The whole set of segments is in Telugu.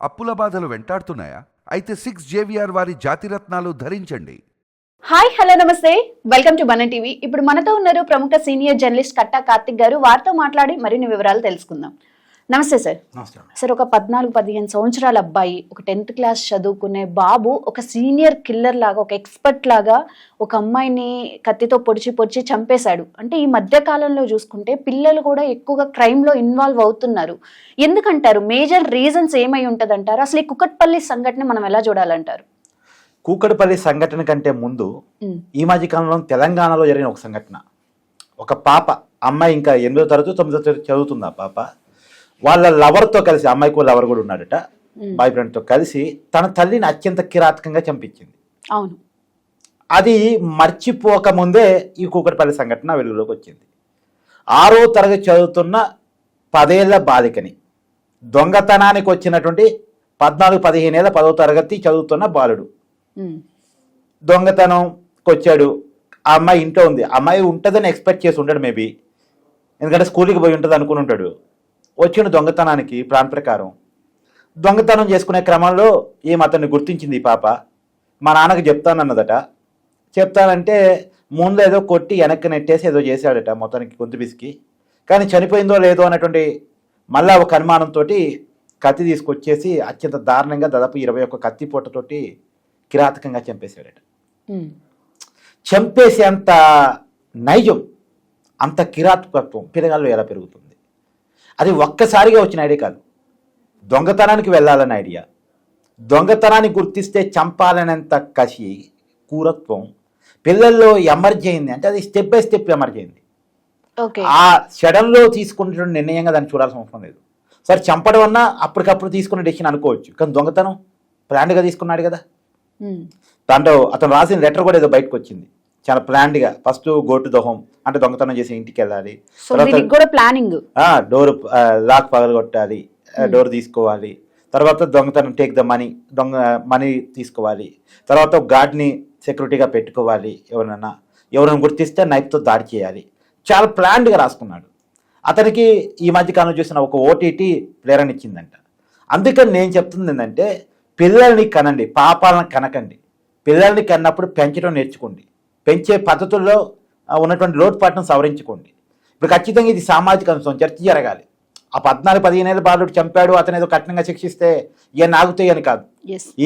అప్పుల బాధలు వెంటాడుతున్నాయా? అయితే సిక్స్ జేవిఆర్ వారి జాతిరత్నాలు ధరించండి. హాయ్ హలో నమస్తే. వెల్కమ్ టు మన టీవీ. ఇప్పుడు మనతో ఉన్నారు ప్రముఖ సీనియర్ జర్నలిస్ట్ కట్టా కార్తిక్ గారు. వారితో మాట్లాడి మరిన్ని వివరాలు తెలుసుకుందాం. నమస్తే సార్. సార్ ఒక పద్నాలుగు పదిహేను సంవత్సరాల అబ్బాయి ఒక టెన్త్ క్లాస్ చదువుకునే బాబు ఒక సీనియర్ కిల్లర్ లాగా ఒక ఎక్స్పర్ట్ లాగా ఒక అమ్మాయిని కత్తితో పొడిచి పొడిచి చంపేశాడు. అంటే ఈ మధ్య కాలంలో చూసుకుంటే పిల్లలు కూడా ఎక్కువగా crime లో ఇన్వాల్వ్ అవుతున్నారు. ఎందుకంటారు? మేజర్ రీజన్స్ ఏమై ఉంటదంటారు? అసలు ఈ కుకట్పల్లి సంఘటన మనం ఎలా చూడాలంటారు? కూకట్పల్లి సంఘటన కంటే ముందు ఈ మధ్య కాలంలో తెలంగాణలో జరిగిన ఒక సంఘటన. ఒక పాప అమ్మాయి ఇంకా ఎనిమిదో తరగతి తొమ్మిదో తరగతి చదువుతుంది ఆ పాప? వాళ్ళ లవర్తో కలిసి అమ్మాయికి లవర్ కూడా ఉన్నాడట బాయ్ ఫ్రెండ్తో కలిసి తన తల్లిని అత్యంత కిరాతకంగా చంపించింది. అవును. అది మర్చిపోక ముందే ఈ కూకట్పల్లి సంఘటన వెలుగులోకి వచ్చింది. ఆరో తరగతి చదువుతున్న పదేళ్ళ బాలికని దొంగతనానికి వచ్చినటువంటి పద్నాలుగు పదిహేనేళ్ళ పదో తరగతి చదువుతున్న బాలుడు. దొంగతనంకి వచ్చాడు ఆ అమ్మాయి ఇంట్లో ఉంది. అమ్మాయి ఉంటుందని ఎక్స్పెక్ట్ చేసి ఉంటాడు మేబీ. ఎందుకంటే స్కూల్కి పోయి ఉంటుంది అనుకుని ఉంటాడు. వచ్చిన దొంగతనానికి ప్లాన్ ప్రకారం. దొంగతనం చేసుకునే క్రమంలో ఏం అతన్ని గుర్తించింది ఈ పాప? మా నాన్నకి చెప్తానన్నదట. చెప్తానంటే ముందు ఏదో కొట్టి వెనక్కి నెట్టేసి ఏదో చేశాడట మొత్తానికి గొంతు పిసికి. కానీ చనిపోయిందో లేదో అన్నటువంటి మళ్ళా ఒక అనుమానంతో కత్తి తీసుకొచ్చేసి అత్యంత దారుణంగా దాదాపు ఇరవై ఒక్క కత్తి పొట్టతోటి కిరాతకంగా చంపేశాడట. ఉమ్, చంపేసే అంత నైజం అంత కిరాతకత్వం పిల్లగాళ్ళు ఎలా పెరుగుతుంది? అది ఒక్కసారిగా వచ్చిన ఐడియా కాదు. దొంగతనానికి వెళ్ళాలన్న ఐడియా. దొంగతనాన్ని గుర్తిస్తే చంపాలనేంత కసి కూరత్వం. పిల్లల్లో ఎమర్జ్ అయింది అంటే అది స్టెప్ బై స్టెప్ ఎమర్జ్ అయింది. ఆ షడన్లో తీసుకున్న నిర్ణయంగా దాన్ని చూడాల్సిన అవసరం లేదు. సరే చంపడం అన్నా అప్పటికప్పుడు తీసుకున్న డెసిషన్ అనుకోవచ్చు. కానీ దొంగతనం ప్లాన్డ్గా తీసుకున్నాడు కదా. దాంట్లో అతను రాసిన లెటర్ కూడా ఏదో బయటకు వచ్చింది. చాలా ప్లాన్డ్గా first go to the home అంటే దొంగతనం చేసి ఇంటికి వెళ్ళాలి. కూడా ప్లానింగ్ డోర్ లాక్ పగలగొట్టాలి. డోర్ తీసుకోవాలి. తర్వాత దొంగతనం టేక్ ద మనీ దొంగ మనీ తీసుకోవాలి. తర్వాత ఒక గార్డ్ని సెక్యూరిటీగా పెట్టుకోవాలి ఎవరైనా ఎవరైనా గుర్తిస్తే నైఫ్తో దాడి చేయాలి. చాలా ప్లాన్డ్గా రాసుకున్నాడు. అతనికి ఈ మధ్య కాలంలో చూసిన ఒక ఓటీటీ ప్రేరణ ఇచ్చిందంట. అందుకని నేను చెప్తుంది ఏంటంటే పిల్లల్ని కనండి పాపాలను కనకండి. పిల్లల్ని కన్నప్పుడు పెంచడం నేర్చుకోండి. పెంచే పద్ధతుల్లో ఉన్నటువంటి లోటుపాట్లను సవరించుకోండి. ఇప్పుడు ఖచ్చితంగా ఇది సామాజిక అంశం చర్చ జరగాలి. ఆ పద్నాలుగు పదిహేను ఏళ్ళ బాలుడు చంపాడు అతను ఏదో కఠినంగా శిక్షిస్తే ఇవన్నీ ఆగుతాయి అని కాదు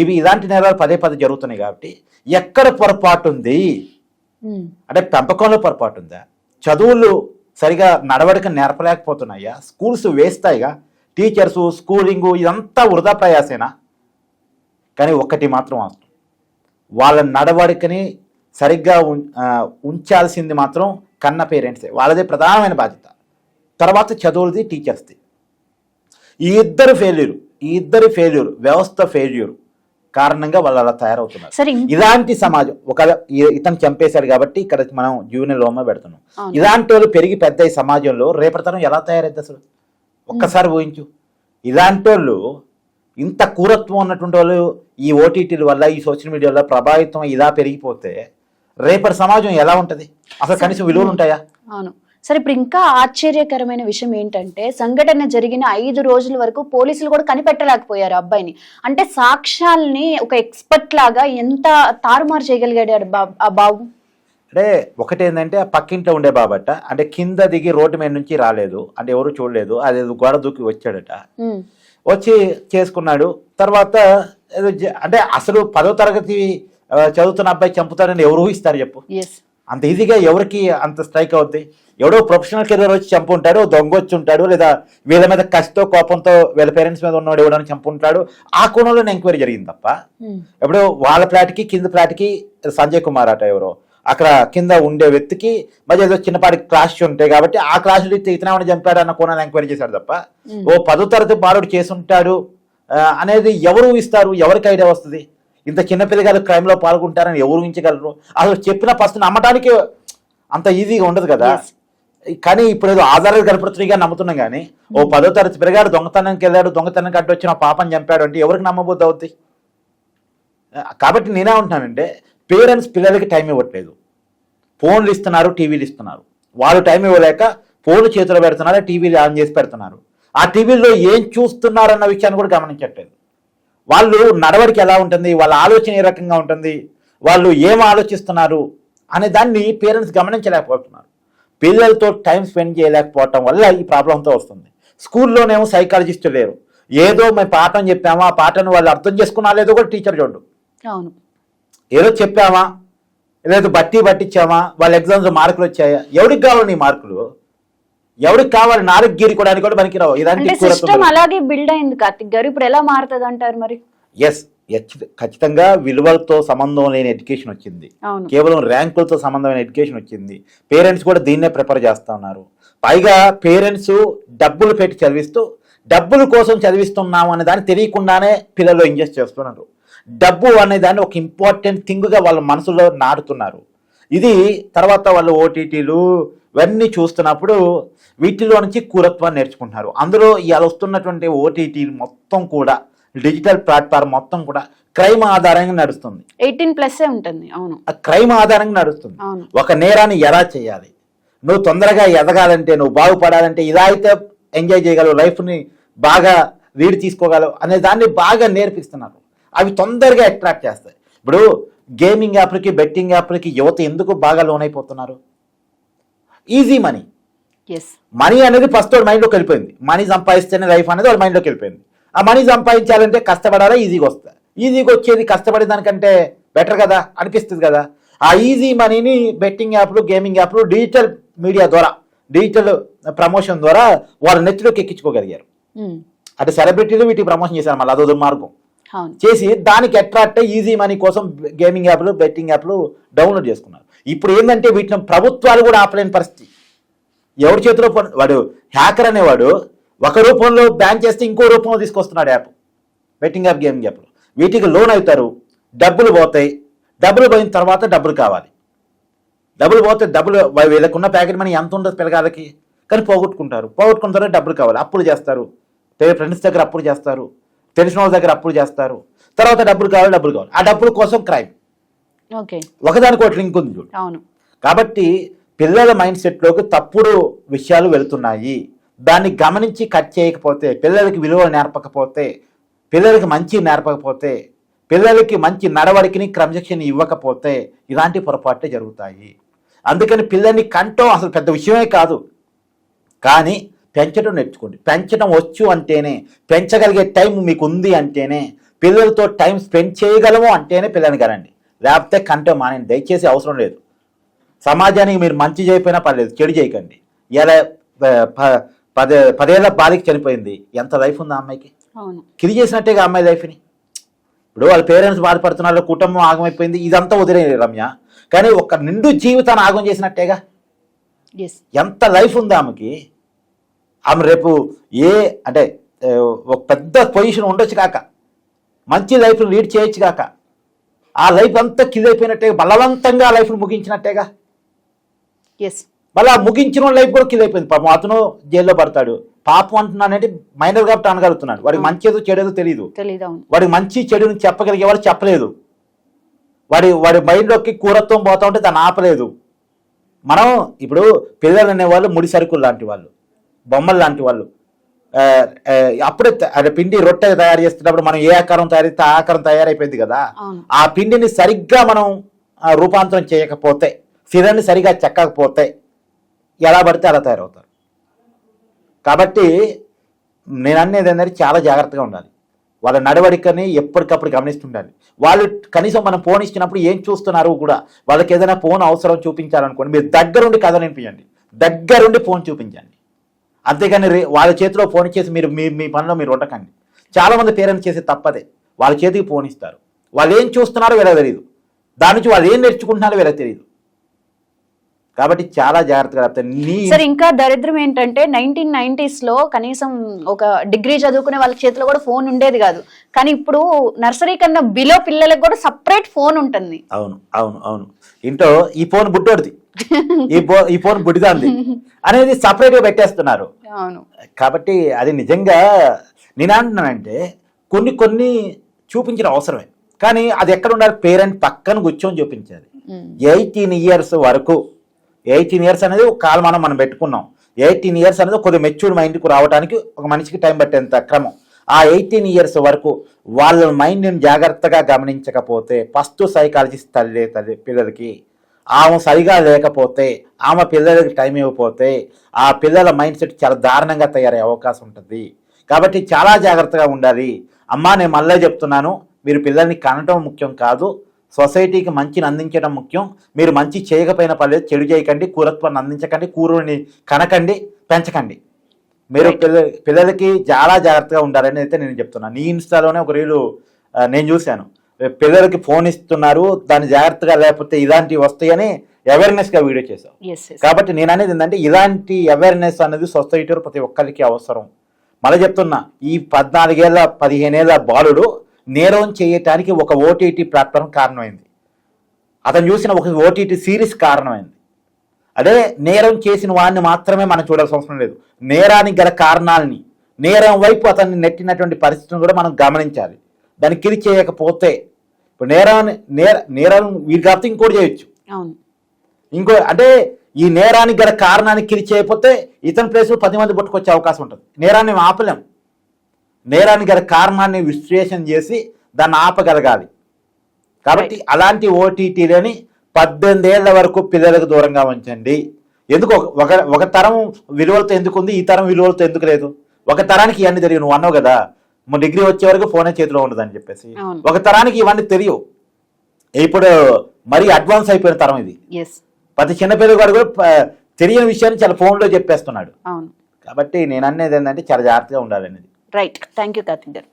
ఇవి ఇలాంటి నేరాలు పదే పదే జరుగుతున్నాయి కాబట్టి ఎక్కడ పొరపాటు ఉంది? అంటే పెంపకంలో పొరపాటు ఉందా? చదువులు సరిగా నడవడిక నేర్పలేకపోతున్నాయా? స్కూల్స్ వేస్తాయిగా? టీచర్స్ స్కూలింగ్ ఇదంతా వృధా ప్రయాసేనా? కానీ ఒక్కటి మాత్రం వాస్తవం. వాళ్ళ నడవడికని సరిగ్గా ఉంచాల్సింది మాత్రం కన్న పేరెంట్సే వాళ్ళదే ప్రధానమైన బాధ్యత. తర్వాత చదువులది టీచర్స్ది ఈ ఇద్దరు ఫెయిల్యూర్ ఈ ఇద్దరి ఫెయిల్యూర్ వ్యవస్థ ఫెయిల్యూర్ కారణంగా వాళ్ళు అలా తయారవుతున్నారు. ఇలాంటి సమాజం ఒక ఇతను చంపేశాడు కాబట్టి ఇక్కడ మనం జూనియర్ లోమ పెడుతున్నాం. ఇలాంటి వాళ్ళు పెరిగి పెద్ద ఈ సమాజంలో రేపటితరం ఎలా తయారైంది అసలు? ఒక్కసారి ఊహించు. ఇలాంటి వాళ్ళు ఇంత కూరత్వం ఉన్నటువంటి వాళ్ళు ఈ ఓటీటీల వల్ల ఈ సోషల్ మీడియా వల్ల ప్రభావితం ఇలా పెరిగిపోతే రేపటి సమాజం ఎలా ఉంటది? అసలు కనీసం విలువలు ఉంటాయా? అవును. సరే ఇప్పుడు ఇంకా ఆశ్చర్యకరమైన విషయం ఏంటంటే సంఘటన జరిగిన ఐదు రోజుల వరకు పోలీసులు కూడా కనిపెట్టలేకపోయారు అబ్బాయిని. అంటే సాక్ష్యాల్ని ఒక ఎక్స్పర్ట్ లాగా ఎంత తారుమారు చేయగలిగాడు ఆ బాబు? అంటే ఒకటి ఏంటంటే ఆ పక్కింట్లో ఉండే బాబట అంటే కింద దిగి రోడ్డు మీద నుంచి రాలేదు అంటే ఎవరు చూడలేదు అది గోడ దూకి వచ్చాడట. వచ్చి చేసుకున్నాడు. తర్వాత ఏదో అంటే అసలు పదో తరగతి చదువుతున్న అబ్బాయి చంపుతాడని ఎవరు ఊహిస్తారు చెప్పు? అంత ఈజీగా ఎవరికి అంత స్ట్రైక్ అవుద్ది? ఎవడో ప్రొఫెషనల్ కెరీర్ వచ్చి చంపుంటాడు దొంగ వచ్చి ఉంటాడు లేదా వీళ్ళ మీద కసితో కోపంతో వీళ్ళ పేరెంట్స్ మీద ఉన్నవాడు ఎవడని చంపుంటాడు ఆ కోణంలోనే ఎంక్వైరీ జరిగింది తప్ప ఉమ్, ఇప్పుడు వాళ్ళ ఫ్లాట్కి కింద ఫ్లాట్కి సంజయ్ కుమార్ అట ఎవరో. అక్కడ కింద ఉండే వ్యక్తికి మధ్య ఏదో చిన్నపాటి క్లాష్ ఉంటాయి కాబట్టి ఆ క్లాష్ ఇతనేమని చంపాడు అన్న కోణాన్ని ఎంక్వైరీ చేశాడు తప్ప. ఉమ్. ఓ పదో తరగతి బాలుడు చేసుంటాడు అనేది ఎవరు ఇస్తారు ఎవరికి ఐడియా వస్తుంది? ఇంత చిన్న పిల్లగాలు క్రైమ్లో పాల్గొంటారని ఎవరు ఊహించగలరు? అసలు చెప్పిన ఫస్ట్ నమ్మటానికి అంత ఈజీగా ఉండదు కదా. కానీ ఇప్పుడు ఏదో ఆధారాలు కనపడుతున్నాయిగా నమ్ముతున్నాం కానీ ఓ పదో తరగతి పిల్లగాడు దొంగతనానికి వెళ్ళాడు దొంగతనానికి అడ్డు వచ్చిన పాపని చంపాడు అంటే ఎవరికి నమ్మబోద్ది అవుద్ది? కాబట్టి నేనే ఉంటున్నానంటే పేరెంట్స్ పిల్లలకి టైం ఇవ్వట్లేదు. ఫోన్లు ఇస్తున్నారు టీవీలు ఇస్తున్నారు. వాళ్ళు టైం ఇవ్వలేక ఫోన్లు చేతిలో పెడుతున్నారు టీవీలు ఆన్ చేసి పెడుతున్నారు. ఆ టీవీలో ఏం చూస్తున్నారన్న విషయాన్ని కూడా గమనించట్లేదు. వాళ్ళు నడవడికి ఎలా ఉంటుంది? వాళ్ళ ఆలోచన ఏ రకంగా ఉంటుంది? వాళ్ళు ఏం ఆలోచిస్తున్నారు? అనే దాన్ని పేరెంట్స్ గమనించలేకపోతున్నారు. పిల్లలతో టైం స్పెండ్ చేయలేకపోవటం వల్ల ఈ ప్రాబ్లంతో వస్తుంది. స్కూల్లోనేమో సైకాలజిస్టు లేరు. ఏదో మేము పాఠం చెప్పామా? ఆ పాఠను వాళ్ళు అర్థం చేసుకున్నా లేదో కూడా టీచర్ చూడు అవును. ఏదో చెప్పామా? లేదు బట్టి పట్టించామా? వాళ్ళ ఎగ్జామ్స్ మార్కులు వచ్చాయా? ఎవరికి కావాలి నీ మార్కులు? ఎవరికి కావాలి? నాలుగు గీరుకోవడానికి కూడా పనికిరావు. అంటే ఇలాంటి సిస్టమ్ అలాగే బిల్డ్ అయింది కార్తిక్ గారు. ఇప్పుడు ఎలా మారుతుంది అంటారు మరి? ఎస్ ఖచ్చితంగా విలువలతో సంబంధం లేని ఎడ్యుకేషన్ వచ్చింది. కేవలం ర్యాంకులతో సంబంధమైన ఎడ్యుకేషన్ వచ్చింది. పేరెంట్స్ కూడా దీన్నే ప్రిపేర్ చేస్తా ఉన్నారు. పైగా పేరెంట్స్ డబ్బులు పెట్టి చదివిస్తూ డబ్బుల కోసం చదివిస్తున్నాము అనే దాన్ని తెలియకుండానే పిల్లలు ఇంజెస్ట్ చేస్తున్నారు. డబ్బు అనే దాన్ని ఒక ఇంపార్టెంట్ థింగ్గా వాళ్ళ మనసులో నాటుతున్నారు. ఇది తర్వాత వాళ్ళు ఓటీటీలు ఇవన్నీ చూస్తున్నప్పుడు వీటిలో నుంచి కూరత్వాన్ని నేర్చుకుంటున్నారు. అందులో ఇవాళ వస్తున్నటువంటి ఓటీటీలు మొత్తం కూడా డిజిటల్ ప్లాట్ఫామ్ మొత్తం కూడా క్రైమ్ ఆధారంగా నడుస్తుంది. ఎయిటీన్ ప్లస్ ఉంటుంది అవును. ఆ క్రైమ్ ఆధారంగా నడుస్తుంది. ఒక నేరాన్ని ఎలా చేయాలి? నువ్వు తొందరగా ఎదగాలంటే నువ్వు బాగుపడాలంటే ఇలా అయితే ఎంజాయ్ చేయగలవు లైఫ్ని బాగా లీడ్ తీసుకోగలవు అనే దాన్ని బాగా నేర్పిస్తున్నారు. అవి తొందరగా అట్రాక్ట్ చేస్తాయి. ఇప్పుడు గేమింగ్ యాప్లకి బెట్టింగ్ యాప్లకి యువత ఎందుకు బాగా లోన్ అయిపోతున్నారు ఈజీ మనీ మనీ అనేది ఫస్ట్ వాడి మైండ్లోకి వెళ్ళిపోయింది. మనీ సంపాదిస్తేనే లైఫ్ అనేది వాడి మైండ్లోకి వెళ్ళిపోయింది. ఆ మనీ సంపాదించాలంటే కష్టపడాలా? ఈజీగా వస్తా ఈజీగా వచ్చేది కష్టపడే దానికంటే బెటర్ కదా? అనిపిస్తుంది కదా? ఆ ఈజీ మనీని బెట్టింగ్ యాప్లు గేమింగ్ యాప్లు డిజిటల్ మీడియా ద్వారా డిజిటల్ ప్రమోషన్ ద్వారా వాళ్ళ నెత్తిలోకి ఎక్కించుకోగలిగారు. అంటే సెలబ్రిటీలు వీటికి ప్రమోషన్ చేశారు మళ్ళీ. అదో దుర్మార్గం. అవును చేసి దానికి అట్రాక్ట్ ఈజీ మనీ కోసం గేమింగ్ యాప్లు బెట్టింగ్ యాప్లు డౌన్లోడ్ చేసుకున్నారు. ఇప్పుడు ఏంటంటే వీటిని ప్రభుత్వాలు కూడా ఆపలేని పరిస్థితి. ఎవరి చేతిలో వాడు హ్యాకర్ అనేవాడు ఒక రూపంలో బ్యాన్ చేస్తే ఇంకో రూపంలో తీసుకొస్తున్నాడు యాప్ బెట్టింగ్ యాప్ గేమింగ్ యాప్లు వీటికి లోన్ అవుతారు. డబ్బులు పోతాయి. డబ్బులు పోయిన తర్వాత డబ్బులు కావాలి. డబ్బులు పోతే డబ్బులు వీళ్ళకున్న ప్యాకెట్ మనీ ఎంత ఉండదు పిల్లగాళ్ళకి. కానీ పోగొట్టుకుంటారు. పోగొట్టుకున్న తర్వాత డబ్బులు కావాలి. అప్పులు చేస్తారు. ఫ్రెండ్స్ దగ్గర అప్పులు చేస్తారు. తెలిసిన వాళ్ళ దగ్గర అప్పులు చేస్తారు. తర్వాత డబ్బులు కావాలి డబ్బులు కావాలి. ఆ డబ్బుల కోసం క్రైమ్. ఓకే. ఒకదానికి ఒకటి లింక్ ఉంది చూడు. అవును. కాబట్టి పిల్లల మైండ్ సెట్లోకి తప్పుడు విషయాలు వెళ్తున్నాయి. దాన్ని గమనించి కట్ చేయకపోతే పిల్లలకి విలువ నేర్పకపోతే పిల్లలకి మంచి నేర్పకపోతే పిల్లలకి మంచి నడవడికిని క్రమశిక్షణ ఇవ్వకపోతే ఇలాంటి పొరపాట్లే జరుగుతాయి. అందుకని పిల్లల్ని కంటం అసలు పెద్ద విషయమే కాదు. కానీ పెంచడం నేర్చుకోండి. పెంచడం వచ్చు అంటేనే పెంచగలిగే టైం మీకు ఉంది అంటేనే పిల్లలతో టైం స్పెండ్ చేయగలము అంటేనే పిల్లల్ని కనండి లేకపోతే కంటే మానేయండి. దయచేసి అవసరం లేదు. సమాజానికి మీరు మంచి చేయకపోయినా పర్లేదు చెడు చేయకండి. ఇలా ప- పదే పదేళ్ళ బాలిక చనిపోయింది. ఎంత లైఫ్ ఉంది ఆ అమ్మాయికి? కిరి చేసినట్టేగా అమ్మాయి లైఫ్ని? ఇప్పుడు వాళ్ళ పేరెంట్స్ బాధపడుతున్నారు కుటుంబం ఆగమైపోయింది ఇదంతా వదిలే రమ్య. కానీ ఒక నిండు జీవితాన్ని ఆగం చేసినట్టేగా? ఎంత లైఫ్ ఉంది ఆమెకి? ఆమె రేపు ఏ అంటే ఒక పెద్ద పొజిషన్ ఉండొచ్చు కాక మంచి లైఫ్ లీడ్ చేయొచ్చు కాక ఆ లైఫ్ అంతా కిల్ అయిపోయినట్టే బలవంతంగా ఆ లైఫ్ను ముగించినట్టేగా? ఎస్ మళ్ళీ ఆ ముగించిన లైఫ్ కూడా కిల్ అయిపోయింది. పాపం అతను జైల్లో పడతాడు. పాపం అంటున్నానంటే మైనర్ కాబట్టి అనగలుగుతున్నాడు. వాడికి మంచి ఏదో చెడేదో తెలియదు తెలీదు అవును. వాడికి మంచి చెడుని చెప్పగలిగేవాడు చెప్పలేదు. వాడి వాడి మైండ్లోకి కూరత్వం పోతా ఉంటే దాన్ని ఆపలేదు. మనం ఇప్పుడు పిల్లలు అనేవాళ్ళు ముడి సరుకులు లాంటి వాళ్ళు. బొమ్మలు లాంటి వాళ్ళు. అప్పుడే అదే పిండి రొట్టె తయారు చేస్తున్నప్పుడు మనం ఏ ఆకారం తయారు చేస్తే ఆ ఆకారం తయారైపోయింది కదా. ఆ పిండిని సరిగ్గా మనం రూపాంతరం చేయకపోతే సిరని సరిగా చెక్కకపోతే ఎలా పడితే అలా తయారవుతారు. కాబట్టి నేను అనేది ఏంటంటే చాలా జాగ్రత్తగా ఉండాలి. వాళ్ళ నడవడికని ఎప్పటికప్పుడు గమనిస్తుండాలి. వాళ్ళు కనీసం మనం ఫోన్ ఇచ్చినప్పుడు ఏం చూస్తున్నారు కూడా వాళ్ళకి ఏదైనా ఫోన్ అవసరం చూపించాలనుకోండి మీరు దగ్గరుండి కథ వినిపించండి. దగ్గరుండి ఫోన్ చూపించండి. అంతేగాని రే వాళ్ళ చేతిలో ఫోన్ ఇచ్చేసి మీరు మీ మీ పనిలో మీరు ఉండకండి. చాలామంది పేరెంట్స్ చేసే తప్పదే. వాళ్ళ చేతికి ఫోన్ ఇస్తారు. వాళ్ళు ఏం చూస్తున్నారో వీళ్ళకి తెలియదు దాని నుంచి వాళ్ళు ఏం నేర్చుకుంటున్నారో వీళ్ళకి తెలియదు కాబట్టి చాలా జాగ్రత్తగా చెప్తాను సరే ఇంకా దరిద్రం ఏంటంటే నైన్టీన్ నైన్టీస్లో కనీసం ఒక డిగ్రీ చదువుకునే వాళ్ళ చేతిలో కూడా ఫోన్ ఉండేది కాదు. కానీ ఇప్పుడు నర్సరీ కన్నా బిలో పిల్లలకు కూడా సపరేట్ ఫోన్ ఉంటుంది. అవును అవును అవును. ఇంట్లో ఈ ఫోన్ బుట్టోడిది ఈ ఫో ఈ ఫోన్ బుడిదాంది అనేది సపరేట్గా పెట్టేస్తున్నారు. అవును. కాబట్టి అది నిజంగా నేను అంటున్నానంటే కొన్ని కొన్ని చూపించడం అవసరమే. కానీ అది ఎక్కడ ఉండాలి? పేరెంట్ పక్కన కూర్చొని చూపించాలి. ఎయిటీన్ ఇయర్స్ వరకు ఎయిటీన్ ఇయర్స్ అనేది ఒక కాలమానం మనం పెట్టుకున్నాం. ఎయిటీన్ ఇయర్స్ అనేది కొద్దిగా మెచ్యూర్డ్ మైండ్కి రావడానికి ఒక మనిషికి టైం పట్టేంత క్రమం. ఆ ఎయిటీన్ ఇయర్స్ వరకు వాళ్ళ మైండ్ని జాగ్రత్తగా గమనించకపోతే ఫస్ట్ సైకాలజిస్ట్ తల్లి తల్లి పిల్లలకి ఆమె సరిగా లేకపోతే ఆమె పిల్లలకి టైం ఇవ్వకపోతే ఆ పిల్లల మైండ్ సెట్ చాలా దారుణంగా తయారయ్యే అవకాశం ఉంటుంది. కాబట్టి చాలా జాగ్రత్తగా ఉండాలి. అమ్మా నేను మళ్ళీ చెప్తున్నాను మీరు పిల్లల్ని కనటం ముఖ్యం కాదు. సొసైటీకి మంచిని అందించడం ముఖ్యం. మీరు మంచి చేయకపోయినా పర్లేదు చెడు చేయకండి కూరత్వాన్ని అందించకండి కూరని కనకండి పెంచకండి. మీరు. పిల్ల పిల్లలకి చాలా జాగ్రత్తగా ఉండాలని అయితే నేను చెప్తున్నాను నీ ఇన్స్టాలోనే ఒక రీలు నేను చూశాను. పిల్లలకి ఫోన్ ఇస్తున్నారు దాన్ని జాగ్రత్తగా లేకపోతే ఇలాంటివి వస్తాయని అవేర్నెస్గా వీడియో ఎస్ కాబట్టి నేను అనేది ఏంటంటే ఇలాంటి అవేర్నెస్ అనేది సొసైటీలో ప్రతి ఒక్కరికి అవసరం. మళ్ళీ చెప్తున్నా ఈ పద్నాలుగేళ్ళ పదిహేనేళ్ళ బాలుడు నేరం చేయటానికి ఒక ఓటీటీ ప్లాట్ఫామ్ కారణమైంది. అతను చూసిన ఒక ఓటీటీ సిరీస్ కారణమైంది. అదే నేరం చేసిన వాడిని మాత్రమే మనం చూడాల్సిన అవసరం లేదు. నేరానికి గల కారణాలని నేరం వైపు అతన్ని నెట్టినటువంటి పరిస్థితిని కూడా మనం గమనించాలి. దాన్ని కిరి చేయకపోతే ఇప్పుడు నేరాన్ని నేర నేరం వీరి కాకపోతే ఇంకోటి చేయొచ్చు. ఇంకో అంటే ఈ నేరానికి గల కారణానికి కిరి చేయకపోతే ఇతని ప్లేస్లో పది మంది పట్టుకొచ్చే అవకాశం ఉంటుంది. నేరాన్ని మేము ఆపలేం. నేరానికి గల కారణాన్ని విశ్లేషణ చేసి దాన్ని ఆపగలగాలి. కాబట్టి అలాంటి ఓటీటీలని పద్దెనిమిది ఏళ్ళ వరకు పిల్లలకు దూరంగా ఉంచండి. ఎందుకు ఒక- ఒక తరం విలువలతో ఎందుకు ఉంది ఈ తరం విలువలతో ఎందుకు లేదు? ఒక తరానికి ఇవన్నీ తెలియదు నువ్వు అన్నావు కదా మా డిగ్రీ వచ్చే వరకు ఫోనే చేతిలో ఉండదు అని చెప్పేసి. ఒక తరానికి ఇవన్నీ తెలియవు. ఇప్పుడు మరీ అడ్వాన్స్ అయిపోయిన తరం ఇది. ప్రతి చిన్నపిల్లగాడు కూడా తెలియని విషయాన్ని చాలా ఫోన్లో చెప్పేస్తున్నాడు. కాబట్టి నేను అనేది ఏంటంటే చాలా జాగ్రత్తగా ఉండాలనేది. రైట్ థ్యాంక్ యూ కార్తిక్ గారు